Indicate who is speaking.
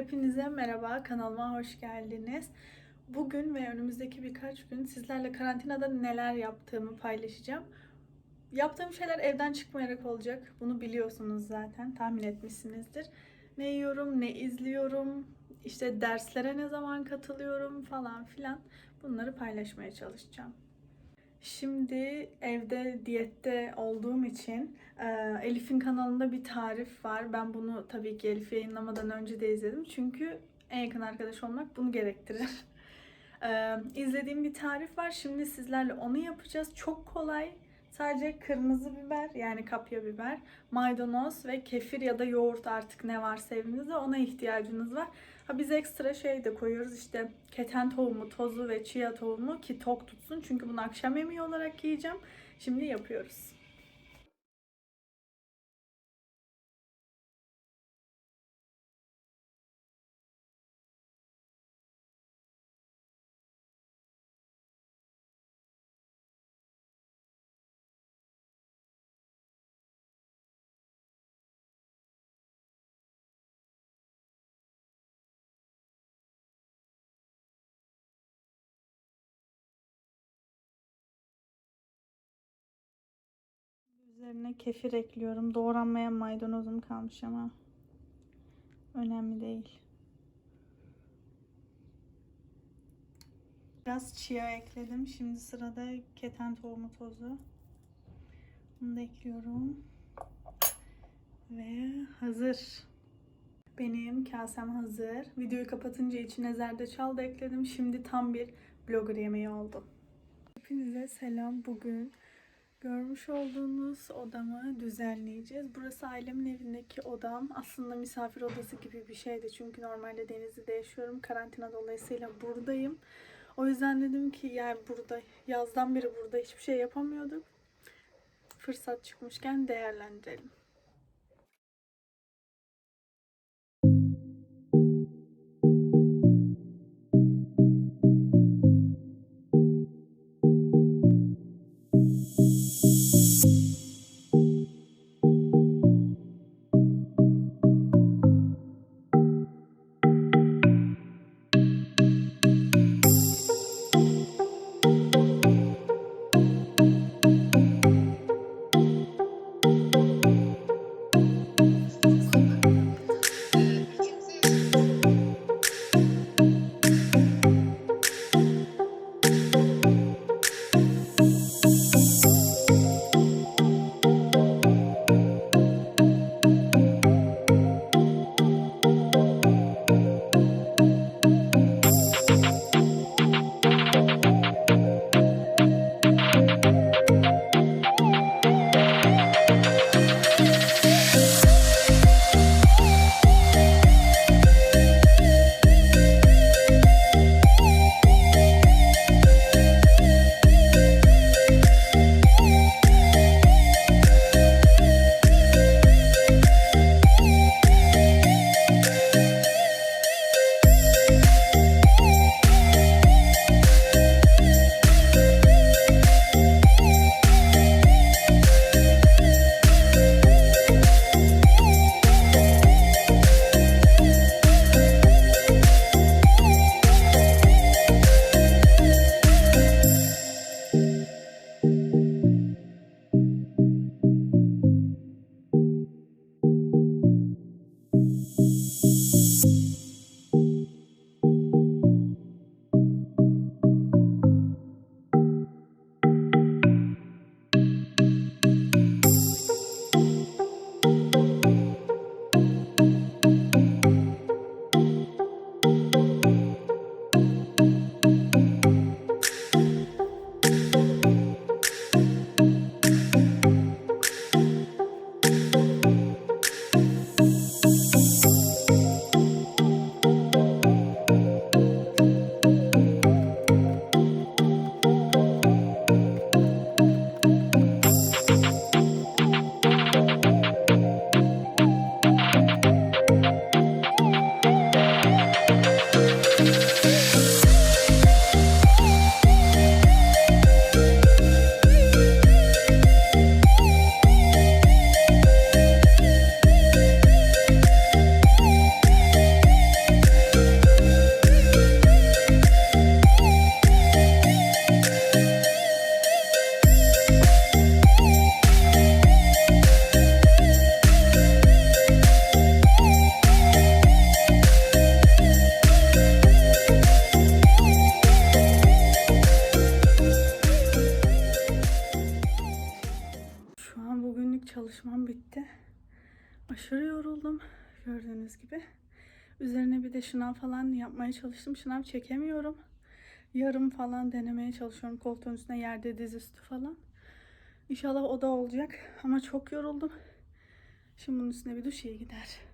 Speaker 1: Hepinize merhaba, kanalıma hoş geldiniz. Bugün ve önümüzdeki birkaç gün sizlerle karantinada neler yaptığımı paylaşacağım. Yaptığım şeyler evden çıkmayarak olacak. Bunu biliyorsunuz zaten, tahmin etmişsinizdir. Ne yiyorum, ne izliyorum, işte derslere ne zaman katılıyorum falan filan. Bunları paylaşmaya çalışacağım. Şimdi evde diyette olduğum için e, Elif'in kanalında bir tarif var. Ben bunu tabii ki Elif yayınlamadan önce de izledim. Çünkü en yakın arkadaş olmak bunu gerektirir. E, izlediğim bir tarif var. Şimdi sizlerle onu yapacağız. Çok kolay. Sadece kırmızı biber yani kapya biber, maydanoz ve kefir ya da yoğurt artık ne varsa evinizde ona ihtiyacınız var. Ha biz ekstra şey de koyuyoruz işte keten tohumu, tozu ve chia tohumu ki tok tutsun. Çünkü bunu akşam yemeği olarak yiyeceğim. Şimdi yapıyoruz. Üzerine kefir ekliyorum. Doğranmayan maydanozum kalmış ama önemli değil. Biraz chia ekledim. Şimdi sırada keten tohumu tozu. Bunu da ekliyorum. Ve hazır. Benim kasem hazır. Videoyu kapatınca içine zerdeçal da ekledim. Şimdi tam bir blogger yemeği oldu. Hepinize selam. Bugün Görmüş olduğunuz odamı düzenleyeceğiz. Burası ailemin evindeki odam. Aslında misafir odası gibi bir şeydi. Çünkü normalde Denizli'de yaşıyorum. Karantina dolayısıyla buradayım. O yüzden dedim ki yani burada yazdan beri burada hiçbir şey yapamıyorduk. Fırsat çıkmışken değerlendirelim. Çalışmam bitti. Aşırı yoruldum gördüğünüz gibi. Üzerine bir de şınav falan yapmaya çalıştım. Şınav çekemiyorum. Yarım falan denemeye çalışıyorum. Koltuğun üstüne yerde dizüstü falan. İnşallah o da olacak. Ama çok yoruldum. Şimdi bunun üstüne bir duş iyi gider.